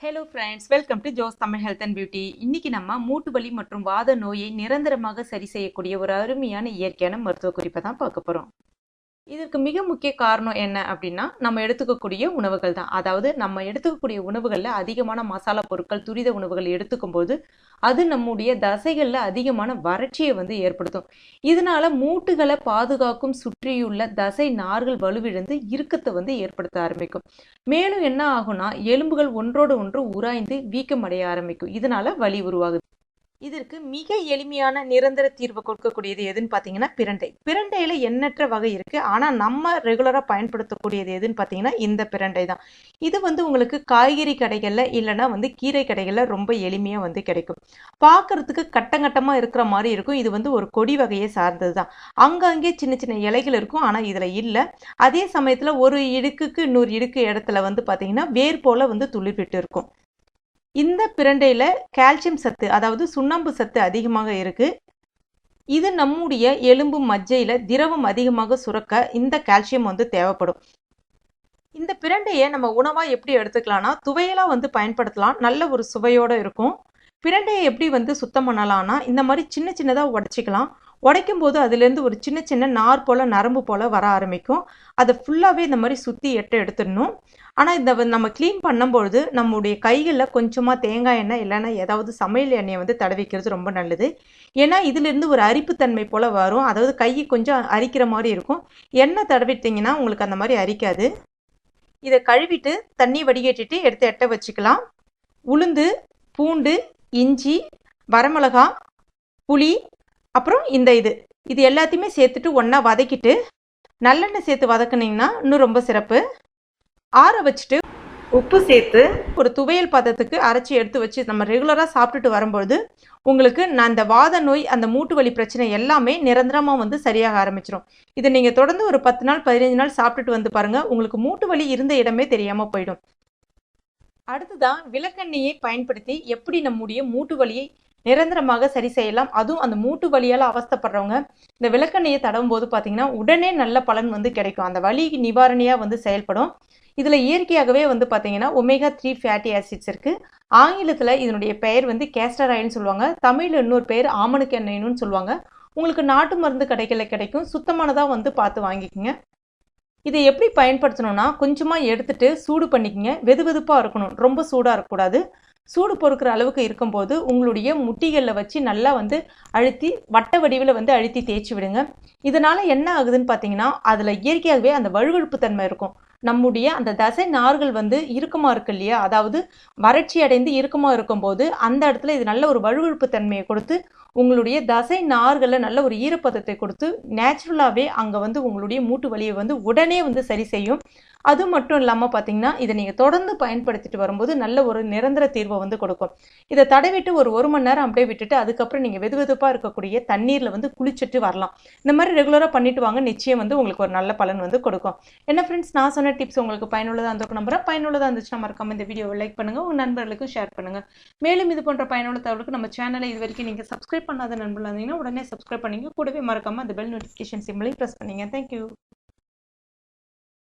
Hello friends welcome to Jo's Tamil health and beauty இன்னைக்கு நம்ம மூட்டு வலி மற்றும் வாத நோயை நிரந்தரமாக சரி செய்யக்கூடிய ஒரு அருமையான இயற்கையான மருத்துவ குறிப்பை தான் பார்க்க போகிறோம் இதற்கு மிக முக்கிய காரணம் என்ன அப்படின்னா நம்ம எடுத்துக்கக்கூடிய உணவுகள் தான். அதாவது நம்ம எடுத்துக்கக்கூடிய உணவுகளில் அதிகமான மசாலா பொருட்கள் துரித உணவுகள் எடுத்துக்கும் போது அது நம்முடைய தசைகளில் அதிகமான வறட்சியை வந்து ஏற்படுத்தும். இதனால மூட்டுகளை பாதுகாக்கும் சுற்றியுள்ள தசை நார்கள் வலுவிழந்து இறுக்கத்தை வந்து ஏற்படுத்த ஆரம்பிக்கும். மேலும் என்ன ஆகும்னா எலும்புகள் ஒன்றோடு ஒன்று உராய்ந்து வீக்கம் அடைய ஆரம்பிக்கும். இதனால வலி உருவாகுது. இதற்கு மிக எளிமையான நிரந்தர தீர்வு கொடுக்கக்கூடியது எதுன்னு பார்த்தீங்கன்னா பிரண்டை. பிரண்டையில் எண்ணற்ற வகை இருக்கு. ஆனால் நம்ம ரெகுலராக பயன்படுத்தக்கூடியது எதுன்னு பார்த்தீங்கன்னா இந்த பிரண்டை தான். இது வந்து உங்களுக்கு காய்கறி கடைகளில் இல்லைன்னா வந்து கீரை கடைகளில் ரொம்ப எளிமையாக வந்து கிடைக்கும். பார்க்கறதுக்கு கட்டங்கட்டமாக இருக்கிற மாதிரி இருக்கும். இது வந்து ஒரு கொடி வகையை சார்ந்தது தான். அங்கங்கே சின்ன சின்ன இலைகள் இருக்கும். ஆனால் இதில் இல்லை. அதே சமயத்தில் ஒரு இடுக்குக்கு இன்னொரு இடுக்கு இடத்துல வந்து பார்த்தீங்கன்னா வேர் போல வந்து துளிர்விட்டு இருக்கும். இந்த பிரண்டையில் கால்சியம் சத்து அதாவது சுண்ணாம்பு சத்து அதிகமாக இருக்குது இது நம்முடைய எலும்பு மஜ்ஜையில் திரவம் அதிகமாக சுரக்க இந்த கால்சியம் வந்து தேவைப்படும். இந்த பிரண்டையை நம்ம உணவாக எப்படி எடுத்துக்கலாம்னா துவையலாக வந்து பயன்படுத்தலாம். நல்ல ஒரு சுவையோடு இருக்கும். பிரண்டையை எப்படி வந்து சுத்தம் பண்ணலாம்னா இந்த மாதிரி சின்ன சின்னதாக உடச்சிக்கலாம். உடைக்கும் போது அதுலேருந்து ஒரு சின்ன சின்ன நார் போல் நரம்பு போல் வர ஆரம்பிக்கும். அதை ஃபுல்லாகவே இந்த மாதிரி சுற்றி எட்ட எடுத்துடணும். ஆனால் இந்த நம்ம க்ளீன் பண்ணும்பொழுது நம்முடைய கைகளில் கொஞ்சமாக தேங்காய் எண்ணெய் இல்லைன்னா ஏதாவது சமையல் எண்ணெயை வந்து தடவிக்கிறது ரொம்ப நல்லது. ஏன்னா இதுலேருந்து ஒரு அரிப்புத்தன்மை போல் வரும். அதாவது கை கொஞ்சம் அரிக்கிற மாதிரி இருக்கும். எண்ணெய் தடவிட்டிங்கன்னா உங்களுக்கு அந்த மாதிரி அரிக்காது. இதை கழுவிட்டு தண்ணி வடிகட்டிட்டு எடுத்து எட்ட வச்சுக்கலாம். உளுந்து பூண்டு இஞ்சி வரமிளகா புளி அப்புறம் இந்த இது. இது எல்லாத்தையுமே சேர்த்துட்டு ஒன்றா வதக்கிட்டு நல்லெண்ணெய் சேர்த்து வதக்குனிங்கன்னா இன்னும் ரொம்ப சிறப்பு. ஆற வச்சுட்டு உப்பு சேர்த்து ஒரு துவையல் பதத்துக்கு அரைச்சி எடுத்து வச்சு நம்ம ரெகுலராக சாப்பிட்டுட்டு வரும்பொழுது உங்களுக்கு நான் அந்த வாத நோய் அந்த மூட்டு வலி பிரச்சனை எல்லாமே நிரந்தரமாக வந்து சரியாக ஆரம்பிச்சிடும் இதை நீங்கள் தொடர்ந்து ஒரு பத்து நாள் பதினஞ்சு நாள் சாப்பிட்டுட்டு வந்து பாருங்கள் உங்களுக்கு மூட்டு வலி இருந்த இடமே தெரியாமல் போயிடும். அடுத்ததான் விளக்கெண்ணெயை பயன்படுத்தி எப்படி நம்முடைய மூட்டு வலியை நிரந்தரமாக சரி செய்யலாம். அதுவும் அந்த மூட்டு வலியால் அவஸ்தப்படுறவங்க இந்த விளக்கெண்ணெயை தடவும் போது பார்த்தீங்கன்னா உடனே நல்ல பலன் வந்து கிடைக்கும். அந்த வலி நிவாரணியாக வந்து செயல்படும். இதில் இயற்கையாகவே வந்து பார்த்தீங்கன்னா ஒமேகா த்ரீ ஃபேட்டி ஆசிட்ஸ் இருக்குது ஆங்கிலத்தில் இதனுடைய பெயர் வந்து கேஸ்டர் ஆயில்னு சொல்லுவாங்க. தமிழில் இன்னொரு பெயர் ஆமணுக்கு எண்ணெய்னு சொல்லுவாங்க. உங்களுக்கு நாட்டு மருந்து கடைகளில் கிடைக்கும். சுத்தமானதாக வந்து பார்த்து வாங்கிக்கோங்க. இதை எப்படி பயன்படுத்தணும்னா கொஞ்சமாக எடுத்துட்டு சூடு பண்ணிக்கங்க. வெது வெதுப்பாக இருக்கணும். ரொம்ப சூடாக இருக்கக்கூடாது. சூடு பொறுக்கிற அளவுக்கு இருக்கும்போது உங்களுடைய முட்டிகளில் வச்சு நல்லா வந்து அழுத்தி வட்ட வடிவில் வந்து அழுத்தி தேய்ச்சி விடுங்க. இதனால் என்ன ஆகுதுன்னு பார்த்தீங்கன்னா அதில் இயற்கையாகவே அந்த வழுவழுப்பு தன்மை இருக்கும். நம்முடைய அந்த தசை நார்கள் வந்து இறுக்கமாக இருக்கு இல்லையா? அதாவது வறட்சி அடைந்து இறுக்கமாக இருக்கும்போது அந்த இடத்துல இது நல்ல ஒரு வழுவழுப்பு தன்மையை கொடுத்து உங்களுடைய தசை நார்களில் நல்ல ஒரு ஈரப்பதத்தை கொடுத்து நேச்சுரலாகவே அங்கே வந்து உங்களுடைய மூட்டு வலியை வந்து உடனே வந்து சரி செய்யும். அது மட்டும் இல்லாமல் பார்த்தீங்கன்னா இதை நீங்கள் தொடர்ந்து பயன்படுத்திட்டு வரும்போது நல்ல ஒரு நிரந்தர தீர்வை வந்து கொடுக்கும். இதை தடவிட்டு ஒரு ஒரு மணி நேரம் அப்படியே விட்டுட்டு அதுக்கப்புறம் நீங்கள் வெது வெதுப்பாக இருக்கக்கூடிய தண்ணீரில் வந்து குளிச்சுட்டு வரலாம். இந்த மாதிரி ரெகுலராக பண்ணிட்டு வாங்க நிச்சயம் வந்து உங்களுக்கு ஒரு நல்ல பலன் வந்து கொடுக்கும். என்ன ஃப்ரெண்ட்ஸ் நான் சொன்ன டிப்ஸ் உங்களுக்கு பயனுள்ளதாக இருந்தோம் நம்புறேன். பயனுள்ளதாக இருந்துச்சுன்னா மறக்காம இந்த வீடியோவை லைக் பண்ணுங்கள் உங்கள் நண்பர்களுக்கும் ஷேர் பண்ணுங்கள் மேலும் இது போன்ற பயனுள்ள தகவலுக்கு நம்ம சேனலை இது வரைக்கும் நீங்கள் சப்ஸ்கிரைப் பண்ணாத நண்பர்கள் இருந்தீங்கன்னா உடனே சப்ஸ்கிரைப் பண்ணிங்க. கூடவே மறக்காமல் அந்த பெல் நோட்டிஃபிகேஷன் சிம்லையும் ப்ரெஸ் பண்ணிங்க. Thank you